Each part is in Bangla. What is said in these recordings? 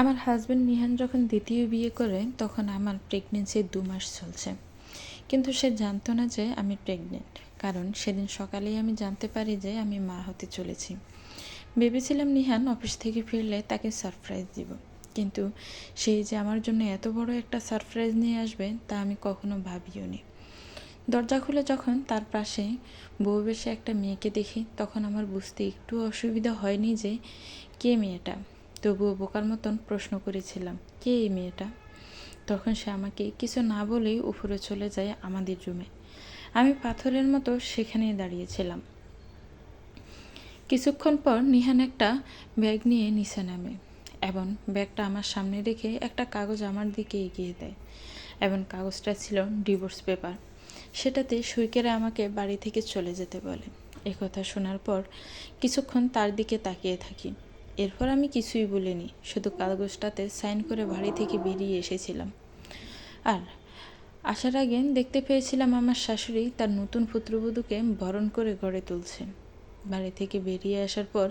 আমার হাজব্যান্ড নিহান যখন দ্বিতীয় বিয়ে করে, তখন আমার প্রেগনেন্সি দু মাস চলছে। কিন্তু সে জানতো না যে আমি প্রেগনেন্ট কারণ সেদিন সকালেই আমি জানতে পারি যে আমি মা হতে চলেছি। ভেবেছিলাম নিহান অফিস থেকে ফিরলে তাকে সারপ্রাইজ দিব। কিন্তু সেই যে আমার জন্য এত বড় একটা সারপ্রাইজ নিয়ে আসবে, তা আমি কখনো ভাবিও নি। দরজা খুলে যখন তার পাশে বউ বেশে একটা মেয়েকে দেখি, তখন আমার বুঝতে একটু অসুবিধা হয়নি যে কে মেয়েটা। তবুও বোকার মতন প্রশ্ন করেছিলাম, কে এই মেয়েটা? তখন সে আমাকে কিছু না বলেই উপরে চলে যায় আমাদের রুমে আমি পাথরের মতো সেখানেই দাঁড়িয়েছিলাম। কিছুক্ষণ পর নিহান একটা ব্যাগ নিয়ে নিচে নামে এবং ব্যাগটা আমার সামনে রেখে একটা কাগজ আমার দিকে এগিয়ে দেয় এবং কাগজটা ছিল ডিভোর্স পেপার সেটাতে সই করে আমাকে বাড়ি থেকে চলে যেতে বলে। কথা শোনার পর কিছুক্ষণ তার দিকে তাকিয়ে থাকি। এরপর আমি কিছুই বলিনি, শুধু কাগজটাতে সাইন করে বাড়ি থেকে বেরিয়ে এসেছিলাম। আর আসার আগে দেখতে পেয়েছিলাম আমার শাশুড়ি তার নতুন পুত্রবধূকে বরণ করে গড়ে তুলছে। বাড়ি থেকে বেরিয়ে আসার পর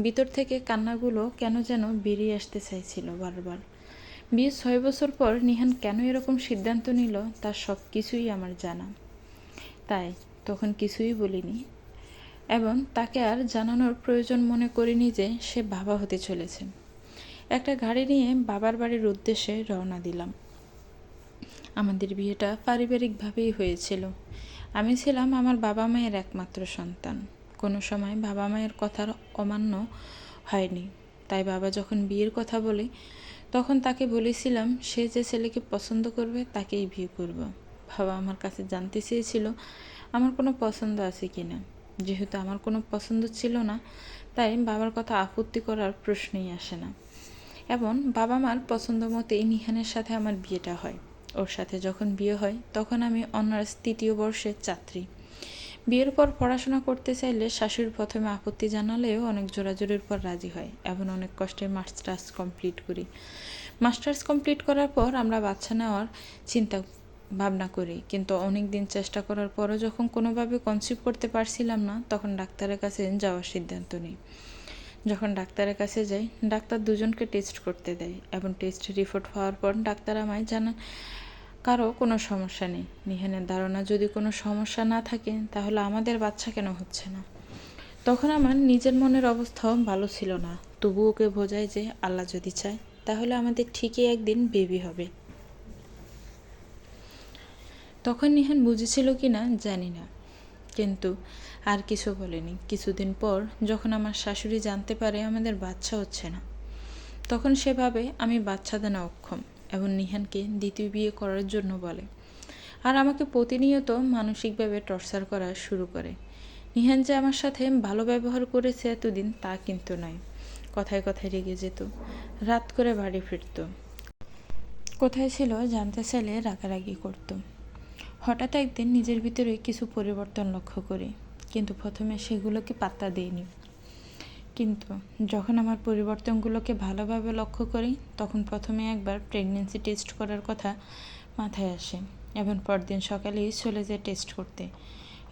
ভিতর থেকে কান্নাগুলো কেন যেন বেরিয়ে আসতে চাইছিল বারবার। বিয়ে ছয় বছর পর নিহান কেন এরকম সিদ্ধান্ত নিল তার সব কিছুই আমার জানা। তাই তখন কিছুই বলিনি এবং তাকে আর জানানোর প্রয়োজন মনে করিনি যে সে বাবা হতে চলেছে। একটা গাড়ি নিয়ে বাবার বাড়ির উদ্দেশ্যে রওনা দিলাম। আমাদের বিয়েটা পারিবারিকভাবেই হয়েছিল। আমি ছিলাম আমার বাবা মায়ের একমাত্র সন্তান। কোনো সময় বাবা মায়ের কথার অমান্য হয়নি। তাই বাবা যখন বিয়ের কথা বলে, তখন তাকে বলেছিলাম, সে যে ছেলেকে পছন্দ করবে, তাকেই বিয়ে করব। বাবা আমার কাছে জানতে চেয়েছিল, আমার কোনো পছন্দ আছে কি না যেহেতু আমার কোনো পছন্দ ছিল না, তাই বাবার কথা আপত্তি করার প্রশ্নই আসে না। এবং বাবা মার পছন্দ মতেই নিহানের সাথে আমার বিয়েটা হয়। ওর সাথে যখন বিয়ে হয়, তখন আমি অনার্স তৃতীয় বর্ষের ছাত্রী। বিয়ের পর পড়াশোনা করতে চাইলে শাশুড়ি প্রথমে আপত্তি জানালেও অনেক জোরাজোরির পর রাজি হয়। এবং অনেক কষ্টে মাস্টার্স কমপ্লিট করি। মাস্টার্স কমপ্লিট করার পর আমরা বাচ্চা নেওয়ার চিন্তা ভাবনা করি। কিন্তু অনেক দিন চেষ্টা করার পরও যখন কোনোভাবে কনসিভ করতে পারছিলাম না, তখন ডাক্তারের কাছে যাওয়ার সিদ্ধান্ত নিই। যখন ডাক্তারের কাছে যাই, ডাক্তার দুজনকে টেস্ট করতে দেয় এবং টেস্ট রিপোর্ট হওয়ার পর ডাক্তার আমায় জানান কারও কোনো সমস্যা নেই। নিহানের ধারণা যদি কোনো সমস্যা না থাকে, তাহলে আমাদের বাচ্চা কেন হচ্ছে না? তখন আমার নিজের মনের অবস্থাও ভালো ছিল না। তবু ওকে বোঝায় যে, আল্লাহ যদি চায়, তাহলে আমাদের ঠিকই একদিন বেবি হবে। তখন নিহান বুঝেছিল কি না জানি না। কিন্তু আর কিছু বলেনি। কিছুদিন পর যখন আমার শাশুড়ি জানতে পারে আমাদের বাচ্চা হচ্ছে না, তখন সেভাবে আমি বাচ্চা দেনা অক্ষম এবং নিহানকে দ্বিতীয় বিয়ে করার জন্য বলে। আর আমাকে প্রতিনিয়ত মানসিকভাবে টর্চার করা শুরু করে। নিহান যে আমার সাথে ভালো ব্যবহার করেছে এতদিন তা কিন্তু নয়। কথায় কথায় রেগে যেত, রাত করে বাড়ি ফিরত। কোথায় ছিল জানতে চাইলে রাগারাগি করতো। হঠাৎ একদিন নিজের ভিতরে কিছু পরিবর্তন লক্ষ্য করি, কিন্তু প্রথমে সেগুলোকে পাত্তা দিইনি। কিন্তু যখন আমার পরিবর্তনগুলোকে ভালোভাবে লক্ষ্য করি, তখন প্রথমে একবার প্রেগনেন্সি টেস্ট করার কথা মাথায় আসে এবং পরদিন সকালেই চলে যায় টেস্ট করতে।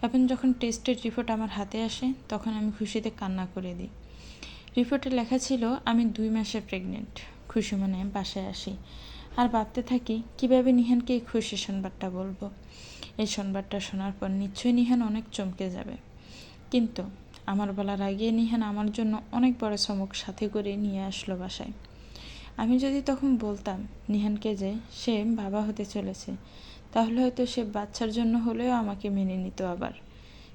এবং যখন টেস্টের রিপোর্ট আমার হাতে আসে, তখন আমি খুশিতে কান্না করে দিই। রিপোর্টে লেখা ছিল, আমি দুই মাসে প্রেগনেন্ট খুশি মনে বাসায় আসি। আর ভাবতে থাকি, কীভাবে নিহানকে এই খুশি সংবাদটা বলব? এই সংবাদটা শোনার পর নিশ্চয়ই নিহান অনেক চমকে যাবে। কিন্তু আমার বলার আগে নিহান আমার জন্য অনেক বড় চমক সাথে করে নিয়ে আসলো বাসায়। আমি যদি তখন বলতাম নিহানকে যে সে বাবা হতে চলেছে, তাহলে হয়তো সে বাচ্চার জন্য হলেও আমাকে মেনে নিত আবার।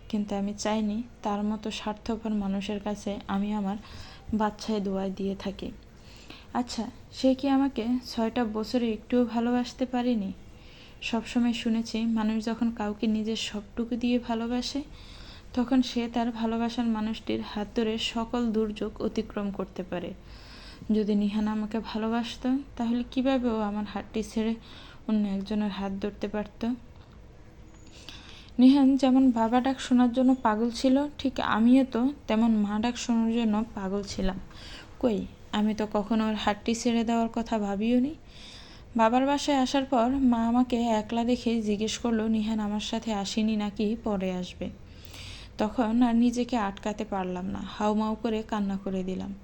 কিন্তু আমি চাইনি তার মতো স্বার্থপর মানুষের কাছে আমি আমার বাচ্চায় দোয়া দিয়ে থাকি। আচ্ছা সে কি আমাকে ছয়টা বছরে একটুও ভালোবাসতে পারেনি? সবসময় শুনেছি, মানুষ যখন কাউকে নিজের সবটুকু দিয়ে ভালোবাসে, তখন সে তার ভালোবাসার মানুষটির হাত ধরে সকল দুর্যোগ অতিক্রম করতে পারে। যদি নিহান আমাকে ভালোবাসত, তাহলে কীভাবে ও আমার হাতটি ছেড়ে অন্য একজনের হাত ধরতে পারত? নিহান যেমন বাবা ডাক শোনার জন্য পাগল ছিল, ঠিক আমিও তো তেমন মা ডাক শোনার জন্য পাগল ছিলাম। কই আমি তো কখনো ওর হাতটি ছেড়ে দেওয়ার কথা ভাবিও নি বাবার বাসায় আসার পর মা আমাকে একলা দেখে জিজ্ঞেস করল, নিহান, আমার সাথে আসেনি নাকি? পরে আসবে। তখন আর নিজেকে আটকাতে পারলাম না। হাউমাউ করে কান্না করে দিলাম।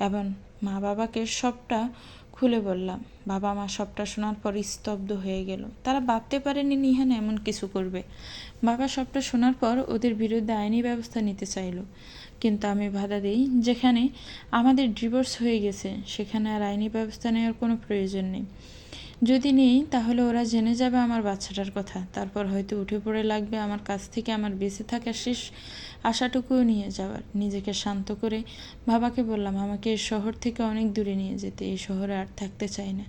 এবং মা বাবাকে সবটা খুলে বললাম, বাবা মা সবটা শোনার পর স্তব্ধ হয়ে গেল। তারা ভাবতে পারেনি নিহান এমন কিছু করবে। বাবা সবটা শোনার পর ওদের বিরুদ্ধে আইনি ব্যবস্থা নিতে চাইলো। কিন্তু আমি বাধা দিই, যেখানে আমাদের ডিভোর্স হয়ে গেছে, সেখানে আর আইনি ব্যবস্থা নেওয়ার কোনো প্রয়োজন নেই। যদি নেই, তাহলে ওরা জেনে যাবে আমার বাচ্চাটার কথা। তারপর হয়তো উঠে পড়ে লাগবে আমার কাছ থেকে আমার বেঁচে থাকার শেষ আশাটুকুও নিয়ে যাওয়ার। নিজেকে শান্ত করে বাবাকে বললাম, আমাকে এই শহর থেকে অনেক দূরে নিয়ে যেতে, এই শহরে আর থাকতে চাই না।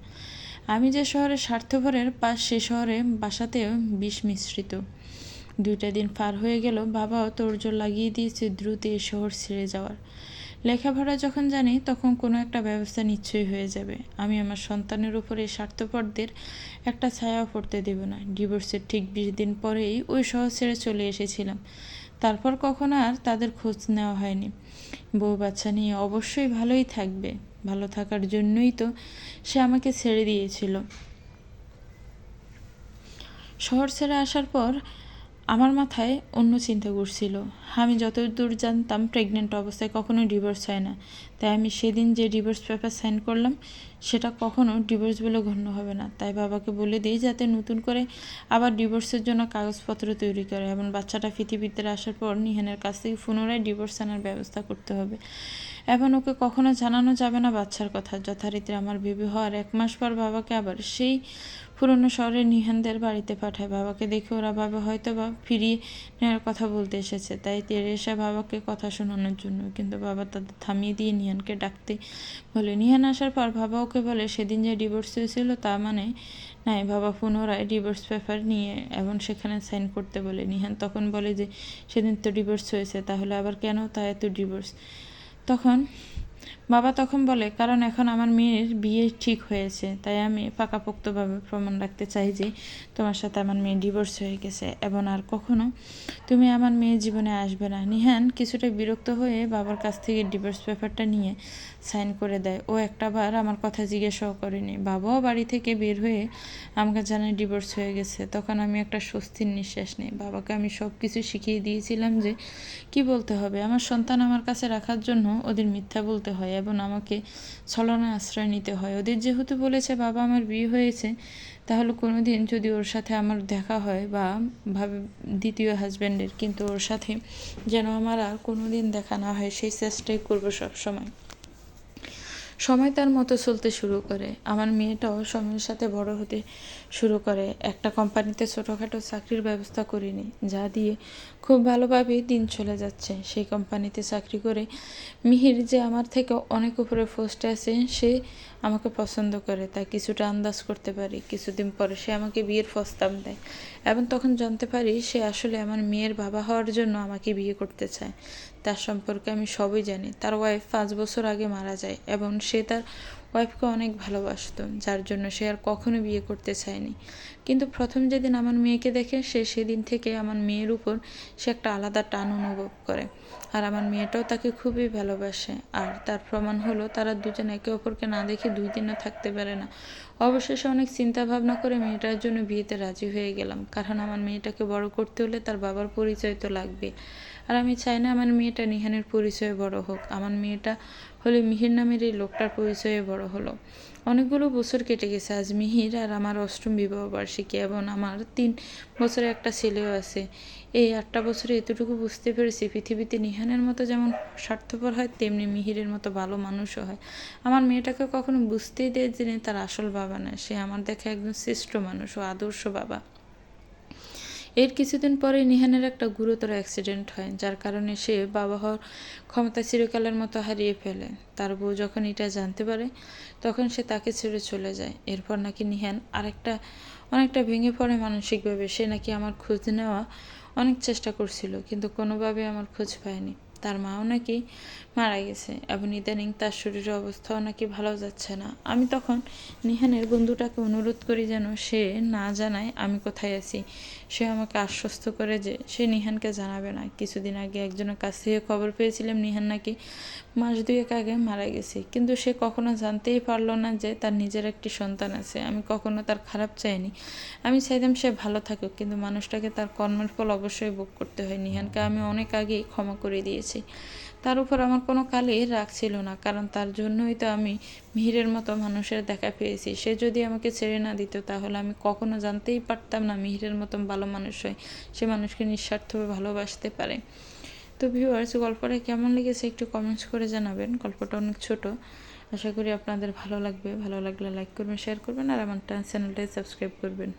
আমি যে শহরে স্বার্থপরের পাশ সে শহরে বাসাতেও বিষ মিশ্রিত। দুইটা দিন পার হয়ে গেল, বাবাও তোড়জোড় লাগিয়ে দিয়েছে দ্রুত এই শহর ছেড়ে যাওয়ার। লেখাপড়া যখন জানি, তখন কোনো একটা ব্যবস্থা নিশ্চয়ই হয়ে যাবে। আমি আমার সন্তানের উপরে স্বার্থপরদের একটা ছায়াও পড়তে দেব না। ডিভোর্সের ঠিক বিশ দিন পরেই ওই শহর ছেড়ে চলে এসেছিলাম। তারপর কখনো আর তাদের খোঁজ নেওয়া হয়নি। বউ বাচ্চা নিয়ে অবশ্যই ভালোই থাকবে, ভালো থাকার জন্যই তো সে আমাকে ছেড়ে দিয়েছিল। শহর ছেড়ে আসার পর আমার মাথায় অন্য চিন্তা ঘুরছিল। আমি যতদূর জানতাম প্রেগনেন্ট অবস্থায় কখনো ডিভোর্স হয় না। তাই আমি সেদিন যে ডিভোর্স পেপার সাইন করলাম, সেটা কখনো ডিভোর্স বলে গণ্য হবে না। তাই বাবাকে বলে দিই যাতে নতুন করে আবার ডিভোর্সের জন্য কাগজপত্র তৈরি করে এবং বাচ্চাটা পৃথিবীতে আসার পর নিহানের কাছ থেকে পুনরায় ডিভোর্স আনার ব্যবস্থা করতে হবে। এখন ওকে কখনো জানানো যাবে না বাচ্চার কথা। যথারীতি আমার বেবি হওয়ার এক মাস পর বাবাকে আবার সেই পুরনো শহরে নিহানদের বাড়িতে পাঠায় বাবাকে দেখে ওরা বাবা হয়তো বা ফিরিয়ে নেওয়ার কথা বলতে এসেছে। তাই তেরে এসে বাবাকে কথা শোনানোর জন্য কিন্তু বাবা তাদের থামিয়ে দিয়ে নিহানকে ডাকতে বলে। নিহান আসার পর বাবা ওকে বলে, সেদিন যে ডিভোর্স হয়েছিল তা মানে নাই। বাবা পুনরায় ডিভোর্স পেপার নিয়ে এবং সেখানে সাইন করতে বলে। নিহান তখন বলে যে, সেদিন তো ডিভোর্স হয়েছে, তাহলে আবার কেন তা এত ডিভোর্স তখন বাবা তখন বলে, কারণ এখন আমার মেয়ের বিয়ে ঠিক হয়েছে, তাই আমি পাকাপোক্তভাবে প্রমাণ রাখতে চাই যে তোমার সাথে আমার মেয়ে ডিভোর্স হয়ে গেছে এবং আর কখনো তুমি আমার মেয়ের জীবনে আসবে না। নিহান কিছুটা বিরক্ত হয়ে বাবার কাছ থেকে ডিভোর্স পেপারটা নিয়ে সাইন করে দেয়। ও একটা বার আমার কথা জিজ্ঞাসাও করেনি। বাবাও বাড়ি থেকে বের হয়ে, আমাকে জানে ডিভোর্স হয়ে গেছে, তখন আমি একটা স্বস্তির নিঃশ্বাস নিই। বাবাকে আমি সব কিছু শিখিয়ে দিয়েছিলাম যে কি বলতে হবে। আমার সন্তান আমার কাছে রাখার জন্য ওদের মিথ্যা বলতে হয়। এবং আমাকে ছলনা আশ্রয় নিতে হয়। ওদের যেহেতু বলেছে বাবা আমার বিয়ে হয়েছে, তাহলে কোনো দিন যদি ওর সাথে আমার দেখা হয় বা ভাবে দ্বিতীয় হাজব্যান্ডের কিন্তু ওর সাথে যেন আমার আর কোনো দিন দেখা না হয়, সেই চেষ্টাই করব সবসময়। সময় তার মতো চলতে শুরু করে। আমার মেয়েটাও সময়ের সাথে বড় হতে শুরু করে। একটা কোম্পানিতে ছোটোখাটো চাকরির ব্যবস্থা করিনি, যা দিয়ে খুব ভালোভাবেই দিন চলে যাচ্ছে। সেই কোম্পানিতে চাকরি করে মিহির যে আমার থেকে অনেক উপরে পোস্টে আছে, সে আমাকে পছন্দ করে, তাই কিছুটা আন্দাজ করতে পারি। কিছুদিন পরে সে আমাকে বিয়ের প্রস্তাব দেয় এবং তখন জানতে পারি সে আসলে আমার মেয়ের বাবা হওয়ার জন্য আমাকে বিয়ে করতে চায়। তার সম্পর্কে আমি সবই জানি। তার ওয়াইফ পাঁচ বছর আগে মারা যায় এবং সে তার ওয়াইফকে অনেক ভালোবাসত যার জন্য সে আর কখনো বিয়ে করতে চায়নি। কিন্তু প্রথম যেদিন আমার মেয়েকে দেখে সে সেদিন থেকে আমার মেয়ের উপর সে একটা আলাদা টান অনুভব করে। আর আমার মেয়েটাও তাকে খুবই ভালোবাসে। আর তার প্রমাণ হলো তারা দুজন একে অপরকে না দেখে দুই দিনও থাকতে পারে না। অবশেষে অনেক চিন্তা ভাবনা করে মেয়েটার জন্য বিয়েতে রাজি হয়ে গেলাম। কারণ আমার মেয়েটাকে বড় করতে হলে তার বাবার পরিচয় তো লাগবে আর আমি চাই না আমার মেয়েটা নিহানের পরিচয়ে বড় হোক। আমার মেয়েটা হলে মিহির নামের এই লোকটার পরিচয়ে বড় হলো। অনেকগুলো বছর কেটে গেছে আজ মিহির আর আমার অষ্টম বিবাহ বার্ষিকী এবং আমার তিন বছরের একটা ছেলেও আছে। এই আটটা বছরে এতটুকু বুঝতে পেরেছি পৃথিবীতে নিহানের মতো যেমন স্বার্থপর হয়, তেমনি মিহিরের মতো ভালো মানুষও হয়। আমার মেয়েটাকে কখনো বুঝতেই দেয় যে তার আসল বাবা না সে আমার দেখা একজন শ্রেষ্ঠ মানুষ ও আদর্শ বাবা। এর কিছুদিন পরে নিহানের একটা গুরুতর অ্যাক্সিডেন্ট হয়, যার কারণে সে বাবা হওয়ার ক্ষমতা চিরকালের মতো হারিয়ে ফেলে। তার বউ যখন এটা জানতে পারে, তখন সে তাকে ছেড়ে চলে যায়। এরপর নাকি নিহান আরেকটা, অনেকটা ভেঙে পড়ে মানসিকভাবে। সে নাকি আমার খোঁজ নেওয়া অনেক চেষ্টা করছিল, কিন্তু কোনোভাবে আমার খোঁজ পায়নি। তার মাও নাকি মারা গেছে এবং ইদানিং তার শরীরের অবস্থাও নাকি ভালো যাচ্ছে না। আমি তখন নিহানের বন্ধুটাকে অনুরোধ করি যেন সে না জানায় আমি কোথায় আছি। সে আমাকে আশ্বস্ত করে যে সে নিহানকে জানাবে না। কিছুদিন আগে একজনের কাছ থেকে খবর পেয়েছিলাম নিহান নাকি মাস দুয়েক আগে মারা গেছে। কিন্তু সে কখনো জানতেই পারল না যে তার নিজের একটি সন্তান আছে। আমি কখনো তার খারাপ চাইনি। আমি চাইতাম সে ভালো থাকুক, কিন্তু মানুষটাকে তার কর্মের ফল অবশ্যই বুক করতে হয়। নিহানকে আমি অনেক আগেই ক্ষমা করে দিয়েছি। তার উপর আমার কোনো কালই রাগ ছিল না, কারণ তার জন্যই তো আমি মিহিরের মতো মানুষের দেখা পেয়েছি। সে যদি আমাকে ছেড়ে না দিত, তাহলে আমি কখনো জানতেই পারতাম না মিহিরের মতন ভালো মানুষ হয় সে মানুষকে নিঃস্বার্থভাবে ভালোবাসতে পারে। তো ভিউয়ার্স গল্পটা কেমন লেগেছে একটু কমেন্টস করে জানাবেন। গল্পটা অনেক ছোট। আশা করি আপনাদের ভালো লাগবে। ভালো লাগলে লাইক করবেন শেয়ার করবেন, আর আমার চ্যানেলটাই সাবস্ক্রাইব করবেন।